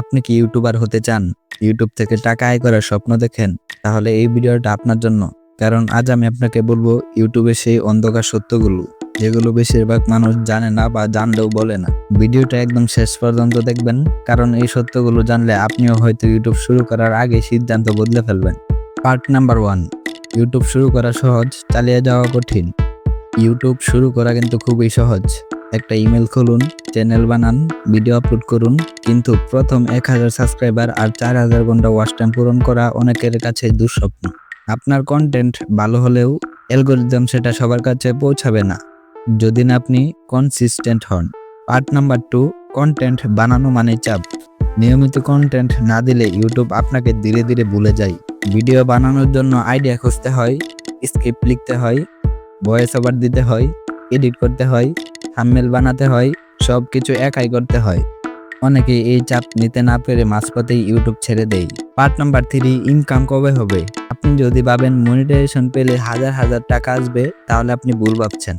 আপনি কি ইউটিউবার হতে চান? ইউটিউব থেকে টাকা আয় করার স্বপ্ন দেখেন? তাহলে এই ভিডিওটা আপনার জন্য। কারণ আজ আমি আপনাকে বলব ইউটিউবে সেই অন্ধকার সত্যগুলো, যেগুলো বেশিরভাগ মানুষ জানে না বা জানলেও বলে না। ভিডিওটা একদম শেষ পর্যন্ত দেখবেন, কারণ এই সত্যগুলো জানলে আপনিও হয়তো ইউটিউব শুরু করার আগে সিদ্ধান্ত বদলে ফেলবেন। পার্ট নাম্বার ওয়ান, ইউটিউব শুরু করা সহজ, চালিয়ে যাওয়া কঠিন। ইউটিউব শুরু করা কিন্তু খুবই সহজ। একটা ইমেল খুলুন চ্যানেল বানান ভিডিও আপলোড করুন, কিন্তু প্রথম এক হাজার সাবস্ক্রাইবার আর চার হাজার ঘণ্টা ওয়াচ টাইম পূরণ করা অনেকের কাছে দুঃস্বপ্ন। আপনার কন্টেন্ট ভালো হলেও অ্যালগোরিদম সেটা সবার কাছে পৌঁছাবে না। যদি না আপনি কনসিস্টেন্ট হন। পার্ট নাম্বার টু কন্টেন্ট বানানো মানে চাপ। নিয়মিত কন্টেন্ট না দিলে ইউটিউব আপনাকে ধীরে ধীরে ভুলে যায়। ভিডিও বানানোর জন্য আইডিয়া খুঁজতে হয় স্ক্রিপ্ট লিখতে হয় ভয়েস ওভার দিতে হয় এডিট করতে হয় থাম্বনেল বানাতে হয় সব কিছু একাই করতে হয়। অনেকে এই চাপ নিতে না পেরে মাঝপথেই ইউটিউব ছেড়ে দেয়। পার্ট নাম্বার থ্রি ইনকাম কবে হবে? আপনি যদি ভাবেন মনিটাইজেশন পেলে হাজার হাজার টাকা আসবে, তাহলে আপনি ভুল ভাবছেন।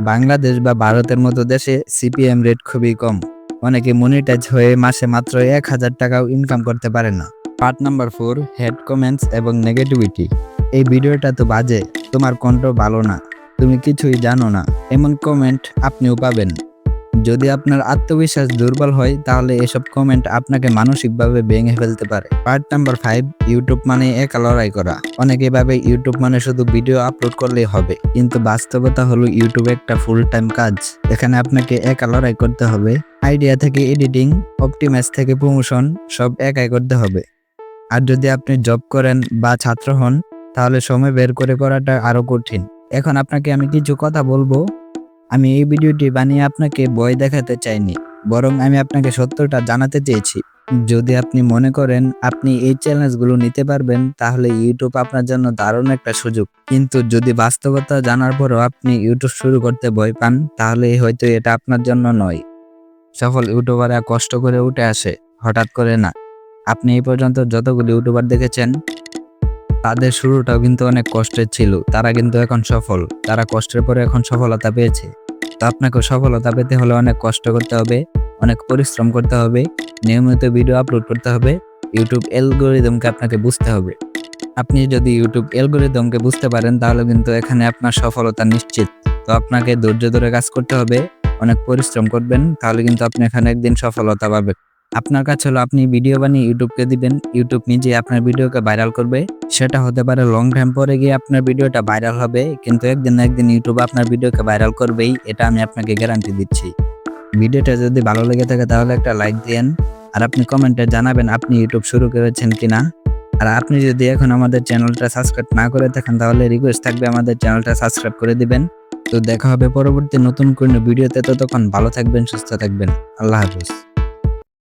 বাংলাদেশ বা ভারতের মতো দেশে সিপিএম রেট খুবই কম। অনেকে মনিটাইজ হয়ে মাসে মাত্র এক হাজার টাকাও ইনকাম করতে পারে না। Part number four hate comments এবং নেগেটিভিটি এই ভিডিওটা তো বাজে, তোমার কণ্ঠ ভালো না। তুমি কিছুই জানো না। এমন কমেন্ট আপনিও পাবেন। যদি আপনার আত্মবিশ্বাস দুর্বল হয়, তাহলে এসব কমেন্ট আপনাকে মানসিকভাবে ভেঙে ফেলতে পারে। পার্ট নাম্বার ফাইভ ইউটিউব মানে একা লড়াই করা। অনেকে ভাবে ইউটিউব মানে শুধু ভিডিও আপলোড করলেই হবে, কিন্তু বাস্তবতা হলো ইউটিউব একটা ফুল টাইম কাজ। এখানে আপনাকে একা লড়াই করতে হবে আইডিয়া থেকে এডিটিং অপটিমাইজ থেকে প্রমোশন সব একাই করতে হবে। আর যদি আপনি জব করেন বা ছাত্র হন, তাহলে সময় বের করে করাটা আরও কঠিন। এখন আপনাকে আমি কিছু কথা বলব আমি এই ভিডিওটি বানিয়ে আপনাকে ভয় দেখাতে চাইনি, বরং আমি আপনাকে সত্যটা জানাতে চেয়েছি। যদি আপনি মনে করেন আপনি এই চ্যালেঞ্জগুলো নিতে পারবেন, তাহলে ইউটিউব আপনার জন্য দারুণ একটা সুযোগ। কিন্তু যদি বাস্তবতা জানার পরও আপনি ইউটিউব শুরু করতে ভয় পান, তাহলে হয়তো এটা আপনার জন্য নয়। সফল ইউটিউবাররা কষ্ট করে উঠে আসে, হঠাৎ করে না। আপনি এই পর্যন্ত যতগুলো ইউটিউবার দেখেছেন, তাদের শুরুটাও কিন্তু অনেক কষ্টের ছিল। তারা কিন্তু এখন সফল, তারা কষ্টের পরে এখন সফলতা পেয়েছে। তো আপনাকে সফলতা পেতে হলে অনেক কষ্ট করতে হবে, অনেক পরিশ্রম করতে হবে, নিয়মিত ভিডিও আপলোড করতে হবে ইউটিউব অ্যালগোরিদমকে আপনাকে বুঝতে হবে। আপনি যদি ইউটিউব অ্যালগোরিদমকে বুঝতে পারেন তাহলে কিন্তু এখানে আপনার সফলতা নিশ্চিত। তো আপনাকে ধৈর্য ধরে কাজ করতে হবে, অনেক পরিশ্রম করবেন, তাহলে কিন্তু আপনি এখানে একদিন সফলতা পাবেন। আপনার কাছে হলো, আপনি ভিডিও বানিয়ে ইউটিউবকে দিবেন। ইউটিউব নিজে আপনার ভিডিওকে ভাইরাল করবে। সেটা হতে পারে লং টাইম পরে গিয়ে আপনার ভিডিওটা ভাইরাল হবে, কিন্তু একদিন না একদিন ইউটিউব আপনার ভিডিওকে ভাইরাল করবেই, এটা আমি আপনাকে গ্যারান্টি দিচ্ছি। ভিডিওটা যদি ভালো লেগে থাকে তাহলে একটা লাইক দিয়েন, আর আপনি কমেন্টে জানাবেন আপনি ইউটিউব শুরু করেছেন কিনা। আর আপনি যদি এখন আমাদের চ্যানেলটা সাবস্ক্রাইব না করে থাকেন, তাহলে রিকোয়েস্ট থাকবে আমাদের চ্যানেলটা সাবস্ক্রাইব করে দিবেন। তো দেখা হবে পরবর্তী নতুন কোনো ভিডিওতে ততক্ষণ ভালো থাকবেন, সুস্থ থাকবেন। আল্লাহ হাফিজ।